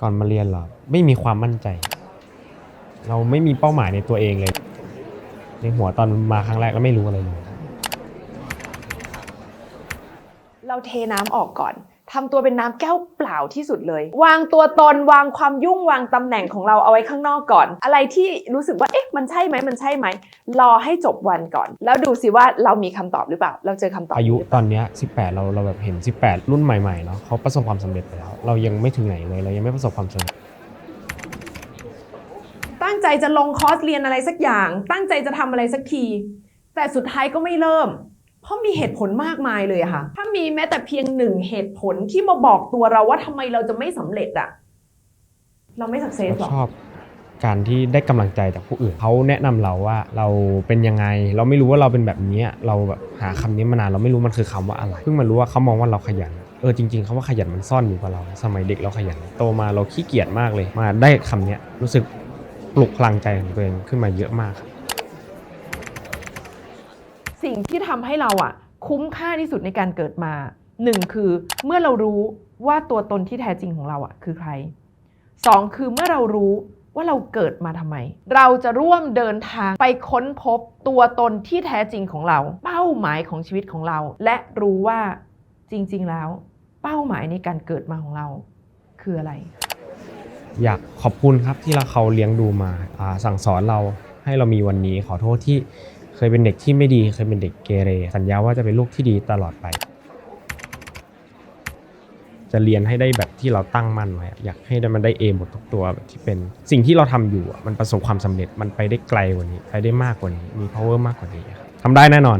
ก่อนมาเรียนเหรอไม่มีความมั่นใจ เราไม่มีเป้าหมายในตัวเองเลย ในหัวตอนมาครั้งแรกก็ไม่รู้อะไรเลยเราเทน้ำออกก่อน ทำตัวเป็นน้ำแก้วเปล่าที่สุดเลย วางตัวตนวางความยุ่งวางตำแหน่งของเราเอาไว้ข้างนอกก่อน อะไรที่รู้สึกว่าเอ๊ะมันใช่ไหมมันใช่ไหมรอให้จบวันก่อน แล้วดูสิว่าเรามีคำตอบหรือเปล่า เราเจอคำตอบอายุหรือเปตล่อนเนี้ย18 เราเราแบบเห็น 18 รุ่นใหม่ๆเนาะเขาประสบความสำเร็จไปแล้ว เรายังไม่ถึงไหนเลยเรายังไม่ประสบความสำเร็จตั้งใจจะลงคอร์สเรียนอะไรสักอย่าง ตั้งใจจะทำอะไรสักที แต่สุดท้ายก็ไม่เริ่ม เพราะมีเหตุผลมากมายเลยค่ะ ถ้ามีแม้แต่เพียงหนึ่งเหตุผลที่มาบอกตัวเราว่าทำไมเราจะไม่สำเร็จอะเราไม่สักเซสหรอชอบการที่ได้กำลังใจจากผู้อื่นเขาแนะนำเราว่าเราเป็นยังไง เราไม่รู้ว่าเราเป็นแบบนี้เราแบบหาคำนี้มานานเราไม่รู้มันคือคำว่าอะไรเพิ่งมารู้ว่าเขามองว่าเราขยันเออจริงๆเขาว่าขยันมันซ่อนอยู่กับเรา สมัยเด็กเราขยันโตมาเราขี้เกียจมากเลยมาได้คำนี้รู้สึกปลุกพลังใจของตัวเองขึ้นมาเยอะมากครับ สิ่งที่ทำให้เราอะคุ้มค่าที่สุดในการเกิดมาหนึ่งคือเมื่อเรารู้ว่าตัวตนที่แท้จริงของเราอะคือใครสองคือเมื่อเรารู้ว่าเราเกิดมาทำไม เราจะร่วมเดินทางไปค้นพบตัวตนที่แท้จริงของเรา เป้าหมายของชีวิตของเรา และรู้ว่าจริง ๆ แล้ว เป้าหมายในการเกิดมาของเราคืออะไร อยากขอบคุณครับที่เราเขาเลี้ยงดูมาอ่าสั่งสอนเราให้เรามีวันนี้ขอโทษที่ เคยเป็นเด็กที่ไม่ดี เคยเป็นเด็กเกเร สัญญาว่าจะเป็นลูกที่ดีตลอดไป จะเรียนให้ได้แบบที่เราตั้งมั่นไว้ อยากให้มันได้เอหมดทุกตัวแบบที่เป็น สิ่งที่เราทำอยู่มันประสบความสำเร็จ มันไปได้ไกลกว่านี้ ไปได้มากกว่านี้ มี power มากกว่านี้ครับทำได้แน่นอน